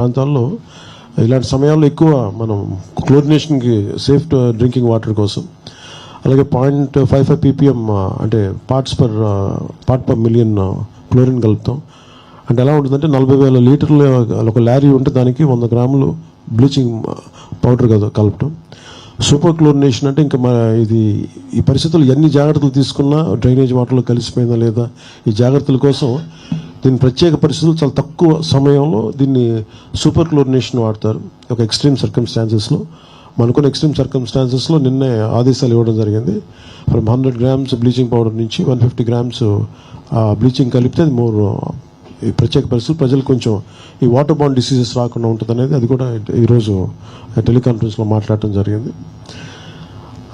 ప్రాంతాల్లో ఇలాంటి సమయాల్లో ఎక్కువ మనం క్లోరినేషన్కి సేఫ్ డ్రింకింగ్ వాటర్ కోసం. అలాగే పాయింట్ ఫైవ్ ఫైవ్ పీపీఎం అంటే parts per part per million chlorine కలుపుతాం. అంటే ఎలా ఉంటుందంటే నలభై వేల లీటర్లు ఒక లారీ ఉంటే దానికి వంద గ్రాములు బ్లీచింగ్ పౌడర్ కదా కలపటం సూపర్ క్లోరినేషన్ అంటే ఇంకా మన ఇది ఈ పరిస్థితులు ఎన్ని జాగ్రత్తలు తీసుకున్నా డ్రైనేజ్ వాటర్లో కలిసిపోయిందా లేదా ఈ జాగ్రత్తల కోసం దీని ప్రత్యేక పరిస్థితులు చాలా తక్కువ సమయంలో దీన్ని సూపర్ క్లోరినేషన్ వాడతారు. ఒక ఎక్స్ట్రీమ్ సర్కమ్స్టాన్సెస్లో మనకున్న ఎక్స్ట్రీమ్ సర్కమ్స్టాన్సెస్లో నిన్నే ఆదేశాలు ఇవ్వడం జరిగింది. From hundred grams bleaching powder నుంచి వన్ ఫిఫ్టీ గ్రామ్స్ బ్లీచింగ్ కలిపితే అది మోర్ ఈ ప్రత్యేక పరిస్థితులు. ప్రజలు కొంచెం ఈ వాటర్ బాండ్ డిసీజెస్ రాకుండా ఉంటుంది అనేది అది కూడా ఈరోజు టెలికాన్ఫరెన్స్లో మాట్లాడటం జరిగింది.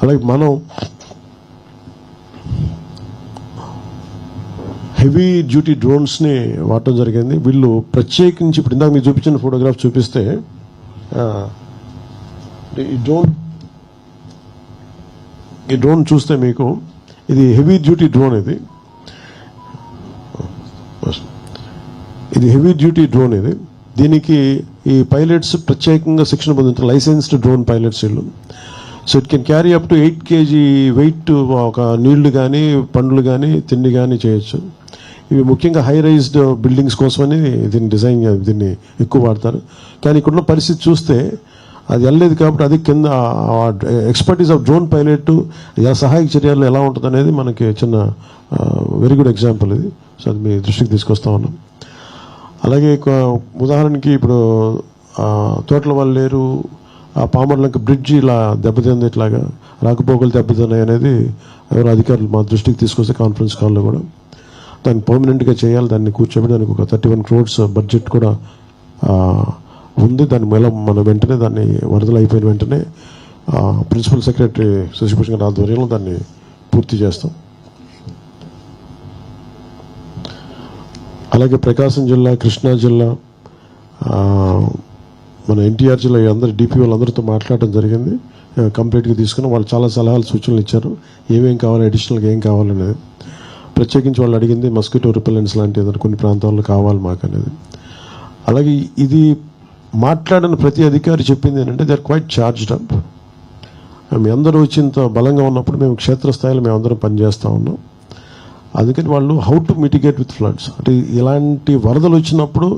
అలాగే మనం హెవీ డ్యూటీ డ్రోన్స్ని వాడటం జరిగింది. వీళ్ళు ప్రత్యేకించి ఇప్పుడు ఇందాక మీరు చూపించిన ఫోటోగ్రాఫ్ చూపిస్తే ఈ డ్రోన్ ఈ డ్రోన్ చూస్తే మీకు ఇది హెవీ డ్యూటీ డ్రోన్ ఇది. ఇది హెవీ డ్యూటీ డ్రోన్ ఇది. దీనికి ఈ పైలట్స్ ప్రత్యేకంగా శిక్షణ పొందుతారు లైసెన్స్డ్ డ్రోన్ పైలట్స్ వీళ్ళు. So it can carry up to eight KG weight ఒక నీళ్ళు కానీ పండ్లు కానీ తిండి కానీ చేయొచ్చు. ఇవి ముఖ్యంగా హై రైజ్డ్ బిల్డింగ్స్ కోసమని దీన్ని డిజైన్ దీన్ని ఎక్కువ వాడతారు. కానీ ఇక్కడున్న పరిస్థితి చూస్తే అది వెళ్ళలేదు కాబట్టి అది కింద ఎక్స్పర్టీస్ ఆఫ్ డ్రోన్ పైలట్ సహాయక చర్యలు ఎలా ఉంటుంది అనేది మనకి చిన్న వెరీ గుడ్ ఎగ్జాంపుల్ ఇది. సో అది మీ దృష్టికి తీసుకొస్తా ఉన్నాం. అలాగే ఉదాహరణకి ఇప్పుడు తోటల వాళ్ళు లేరు ఆ పామర్లంక బ్రిడ్జ్ ఇలా దెబ్బతింది ఇట్లాగా రాకపోకలు దెబ్బతిన్నాయి అనేది ఎవరు అధికారులు మా దృష్టికి తీసుకొస్తే కాన్ఫరెన్స్ కాల్లో కూడా. దాన్ని పర్మనెంట్గా చేయాలి. దాన్ని కూర్చోబెట్టడానికి ఒక థర్టీ వన్ క్రోడ్స్ బడ్జెట్ కూడా ఉంది. దాన్ని మళ్ళీ మనం వెంటనే దాన్ని వరదలు అయిపోయిన వెంటనే ప్రిన్సిపల్ సెక్రటరీ శశిభూషణ్ గారి ఆధ్వర్యంలో దాన్ని పూర్తి చేస్తాం. అలాగే ప్రకాశం జిల్లా కృష్ణా జిల్లా మన ఎన్టీఆర్ జిల్లా అందరు డిపి వాళ్ళందరితో మాట్లాడడం జరిగింది. కంప్లీట్గా తీసుకుని వాళ్ళు చాలా సలహాలు సూచనలు ఇచ్చారు. ఏమేం కావాలి అడిషనల్గా ఏం కావాలనేది ప్రత్యేకించి వాళ్ళు అడిగింది మస్కిటో రిపెలెంట్స్ లాంటి ఏదైనా కొన్ని ప్రాంతాల్లో కావాలి మాకు అనేది. అలాగే ఇది మాట్లాడిన ప్రతి అధికారి చెప్పింది ఏంటంటే they are quite charged up మీ అందరూ వచ్చి ఇంత బలంగా ఉన్నప్పుడు మేము క్షేత్రస్థాయిలో మేము అందరం పనిచేస్తూ ఉన్నాం. అందుకని వాళ్ళు how to mitigate with floods అంటే ఇలాంటి వరదలు వచ్చినప్పుడు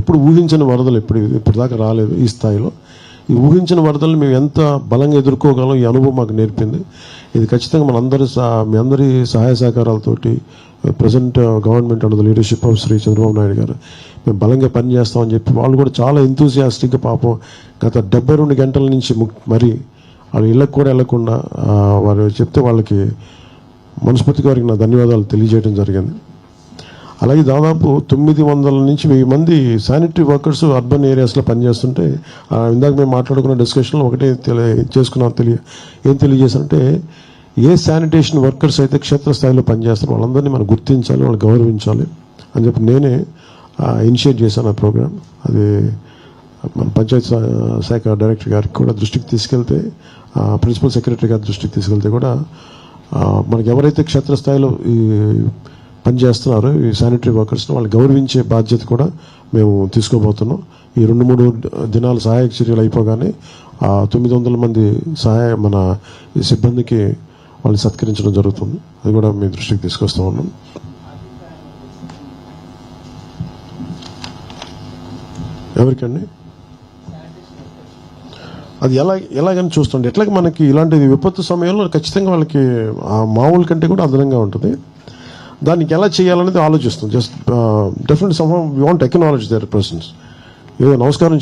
ఎప్పుడు ఊహించని వరదలు ఎప్పుడు ఇప్పటిదాకా రాలేదు ఈ స్థాయిలో. ఈ ఊహించిన వరదలు మేము ఎంత బలంగా ఎదుర్కోగలం ఈ అనుభవం మాకు నేర్పింది. ఇది ఖచ్చితంగా మనందరి మీ అందరి సహాయ సహకారాలతోటి present government under the leadership of Shri Chandrababu Naidu garu మేము బలంగా పనిచేస్తామని చెప్పి వాళ్ళు కూడా చాలా ఎంతూసియాస్టిక్గా పాపం గత డెబ్బై రెండు గంటల నుంచి మరి వాళ్ళు ఇళ్ళకు కూడా వెళ్ళకుండా వారు చెప్తే వాళ్ళకి మనస్ఫూర్తిగా వారికి నా ధన్యవాదాలు తెలియజేయడం జరిగింది. అలాగే దాదాపు తొమ్మిది వందల నుంచి వెయ్యి మంది శానిటరీ వర్కర్స్ అర్బన్ ఏరియాస్లో పనిచేస్తుంటే ఆ, ఇందాక మేము మాట్లాడుకున్న డిస్కషన్లో ఒకటే తెలియ చేసుకున్నాం తెలియ ఏం తెలియజేశారంటే ఏ శానిటేషన్ వర్కర్స్ అయితే క్షేత్రస్థాయిలో పనిచేస్తారు వాళ్ళందరినీ మనం గుర్తించాలి వాళ్ళు గౌరవించాలి అని చెప్పి నేనే ఇనిషియేట్ చేశాను ఆ ప్రోగ్రామ్ అది మన పంచాయత్ శాఖ డైరెక్టర్ గారికి కూడా దృష్టికి తీసుకెళ్తే ఆ, ప్రిన్సిపల్ సెక్రటరీ గారి దృష్టికి తీసుకెళ్తే కూడా మనకి ఎవరైతే క్షేత్రస్థాయిలో ఈ పనిచేస్తున్నారు. ఈ శానిటరీ వర్కర్స్ని వాళ్ళు గౌరవించే బాధ్యత కూడా మేము తీసుకోబోతున్నాం. ఈ రెండు మూడు దినాలు సహాయక చర్యలు అయిపోగానే ఆ తొమ్మిది వందల మంది సహాయ మన ఈ సిబ్బందికి వాళ్ళని సత్కరించడం జరుగుతుంది. అది కూడా మీ దృష్టికి తీసుకొస్తా ఉన్నాం. ఎవరికండి? అది ఎలా ఎలాగని చూస్తుండే ఎట్లాగ మనకి ఇలాంటి విపత్తు సమయంలో ఖచ్చితంగా వాళ్ళకి ఆ మామూలు కంటే కూడా అదనంగా ఉంటుంది. దానికి ఎలా చేయాలనేది ఆలోచిస్తాం. Just definite some we want acknowledge their persons ఏదో నమస్కారం